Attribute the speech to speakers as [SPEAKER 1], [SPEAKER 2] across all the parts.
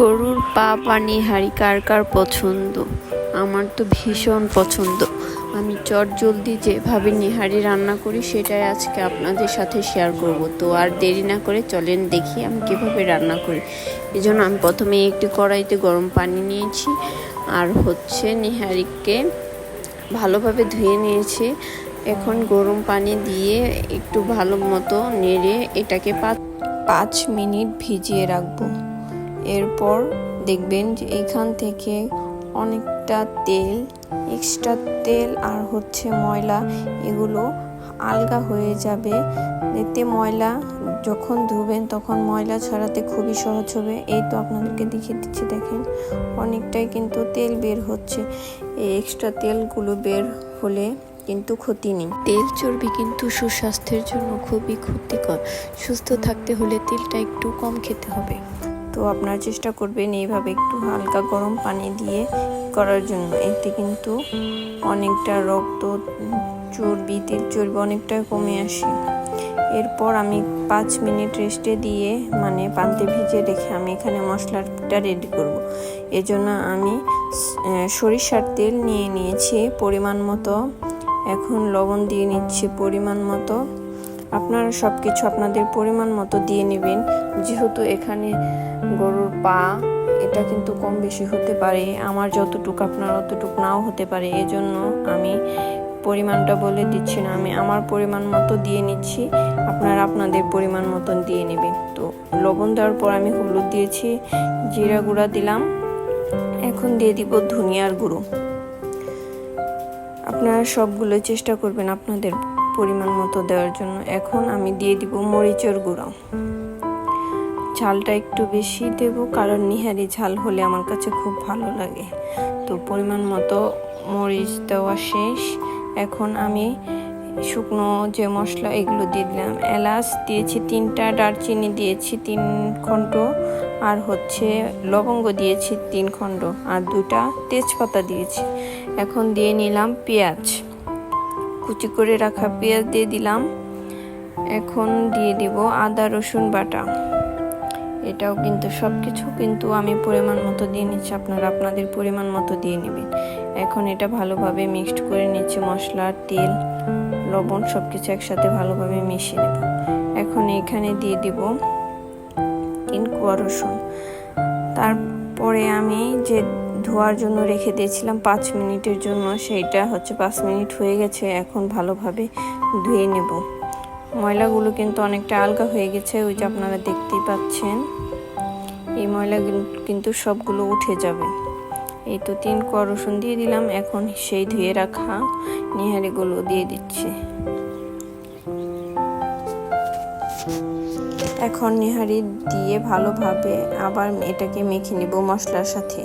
[SPEAKER 1] গরুর পা পানি হাঁড়ি কার কার পছন্দ? আমার তো ভীষণ পছন্দ। আমি চট জলদি যেভাবে নিহারি রান্না করি, সেটাই আজকে আপনাদের সাথে শেয়ার করব। তো আর দেরি না করে চলেন দেখি আমি কীভাবে রান্না করি। এই জন্য আমি প্রথমে একটি কড়াইতে গরম পানি নিয়েছি, আর হচ্ছে নিহারিকে ভালোভাবে ধুয়ে নিয়েছি। এখন গরম পানি দিয়ে একটু ভালো মতো নেড়ে এটাকে পাঁচ মিনিট ভিজিয়ে রাখব। এরপর দেখবেন যে এখান থেকে অনেকটা তেল এক্সট্রা তেল আর হচ্ছে ময়লা এগুলো আলগা হয়ে যাবে। এতে ময়লা যখন ধুবেন তখন ময়লা ছড়াতে খুবই সহজ হবে। এই তো আপনাদেরকে দেখিয়ে দিচ্ছি, দেখেন অনেকটাই কিন্তু তেল বের হচ্ছে। এই এক্সট্রা তেলগুলো বের হলে কিন্তু ক্ষতি নেই। তেল চর্বি কিন্তু সুস্বাস্থ্যের জন্য খুবই ক্ষতিকর। সুস্থ থাকতে হলে তেলটা একটু কম খেতে হবে। তো আপনারা চেষ্টা করবেন এইভাবে একটু হালকা গরম পানি দিয়ে করার জন্য। এতে কিন্তু অনেকটা রক্ত, চর্বি, তেল চর্বি অনেকটা কমে আসে। এরপর আমি পাঁচ মিনিট রেস্টে দিয়ে মানে পান্তে ভিজে রেখে আমি এখানে মশলাটা রেডি করব। এজন্য আমি সরিষার তেল নিয়ে নিয়েছি পরিমাণ মতো। এখন লবণ দিয়ে নিচ্ছি পরিমাণ মতো। আপনারা সব কিছু আপনাদের পরিমাণ মতো দিয়ে নেবেন। যেহেতু এখানে গরুর পা, এটা কিন্তু কম বেশি হতে পারে। আমার যতটুকু আপনার অতটুকু নাও হতে পারে। এজন্য আমি পরিমাণটা বলে দিচ্ছি না। আমি আমার পরিমাণ মতো দিয়ে নিচ্ছি। আপনারা আপনাদের পরিমাণ মতন দিয়ে নেবেন। তো লবণ দেওয়ার পর আমি হলুদ দিয়েছি, জিরা গুঁড়া দিলাম। এখন দিয়ে দিব ধনিয়ার গুঁড়ো। আপনারা সবগুলো চেষ্টা করবেন আপনাদের পরিমাণ মতো দেওয়ার জন্য। এখন আমি দিয়ে দিব মরিচের গুঁড়ো। ঝালটা একটু বেশি দেব, কারণ নিহারি ঝাল হলে আমার কাছে খুব ভালো লাগে। তো পরিমাণ মতো মরিচ দেওয়া শেষ। এখন আমি শুকনো যে মশলা এগুলো দিয়ে দিলাম, এলাচ দিয়েছি তিনটা, দারচিনি দিয়েছি তিন খণ্ড, আর হচ্ছে লবঙ্গ দিয়েছি তিন খণ্ড, আর দুটা তেজপাতা দিয়েছি। এখন দিয়ে নিলাম পেঁয়াজ। কুচি করে রাখা পেঁয়াজ দিয়ে দিলাম। এখন দিয়ে দিব আদা, রসুন বাটা। এটাও কিন্তু সব কিছু কিন্তু আমি পরিমাণ মতো দিয়ে নিচ্ছি। আপনারা আপনাদের পরিমাণ মতো দিয়ে নেবেন। এখন এটা ভালোভাবে মিক্সড করে নিচ্ছি, মশলা, তেল, লবণ সব কিছু একসাথে ভালোভাবে মিশিয়ে নেব। এখন এখানে দিয়ে দিব তিন কোয়া রসুন। তারপরে আমি যে ধোয়ার জন্য রেখে দিয়েছিলাম পাঁচ মিনিটের জন্য, সেইটা হচ্ছে পাঁচ মিনিট হয়ে গেছে। এখন ভালোভাবে ধুয়ে নেব। ময়লাগুলো কিন্তু অনেকটা আলগা হয়ে গেছে, ওই যে আপনারা দেখতেই পাচ্ছেন। এই ময়লা কিন্তু সবগুলো উঠে যাবে। এই তো তিন কোয়া রসুন দিয়ে দিলাম, এখন সেই ধুয়ে রাখা নিহারিগুলো দিয়ে দিচ্ছি। এখন নিহারি দিয়ে ভালোভাবে আবার এটাকে মেখে নিব মশলার সাথে।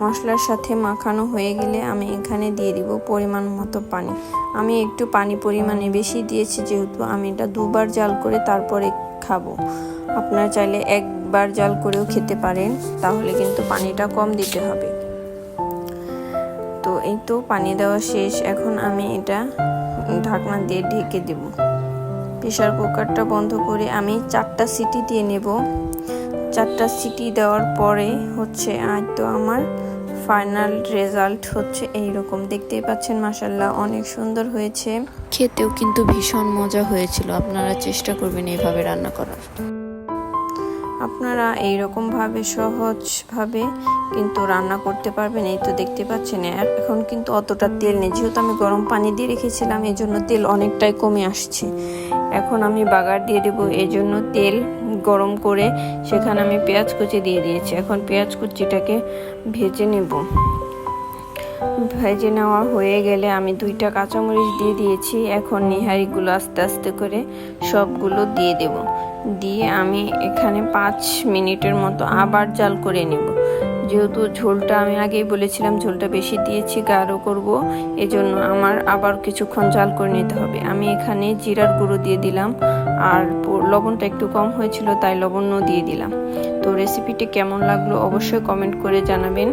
[SPEAKER 1] মশলার সাথে মাখানো হয়ে গেলে আমি এখানে দিয়ে দিব পরিমাণ মতো পানি। আমি একটু পানি পরিমাণে বেশি দিয়েছি যেহেতু আমি এটা দুবার জাল করে তারপরে খাব। আপনারা চাইলে একবার জাল করেও খেতে পারেন, তাহলে কিন্তু পানিটা কম দিতে হবে। তো এই তো পানি দেওয়া শেষ। এখন আমি এটা ঢাকনা দিয়ে ঢেকে দেব। প্রেশার কুকারটা বন্ধ করে আমি চারটা সিটি দিয়ে নেব। চারটা সিটি দেওয়ার পরে হচ্ছে আজ তো আমার ফাইনাল রেজাল্ট হচ্ছে এইরকম। দেখতেই পাচ্ছেন মাসাল্লাহ অনেক সুন্দর হয়েছে। খেতেও কিন্তু ভীষণ মজা হয়েছিল। আপনারা চেষ্টা করবেন এইভাবে রান্না করার। আপনারা এই এইরকমভাবে সহজভাবে কিন্তু রান্না করতে পারবেন, এই তো দেখতে পাচ্ছেন। এখন কিন্তু অতটা তেল নেই। যেহেতু আমি গরম পানি দিয়ে রেখেছিলাম এই জন্য তেল অনেকটাই কমে আসছে। এখন আমি বাগার দিয়ে দেব এই জন্য তেল গরম করে সেখানে আমি পেঁয়াজ কুচি দিয়ে দিয়েছি। এখন পেঁয়াজ কুচিটাকে ভেজে নেব। ভেজে নেওয়া হয়ে গেলে আমি দুইটা কাঁচামরিচ দিয়ে দিয়েছি। এখন নিহারিগুলো আস্তে আস্তে করে সবগুলো দিয়ে দেব। দিয়ে আমি এখানে পাঁচ মিনিটের মতো আবার জাল করে নেব। যেহেতু ঝোলটা আমি আগেই বলেছিলাম, ঝোলটা বেশি দিয়েছি, গাঢ় করব। এজন্য আমার আবার কিছুক্ষণ জাল করে নিতে হবে। আমি এখানে জিরার গুঁড়ো দিয়ে দিলাম। আর লবণটা একটু কম হয়েছিল, তাই লবণও দিয়ে দিলাম। তো রেসিপিটি কেমন লাগল অবশ্যই কমেন্ট করে জানাবেন।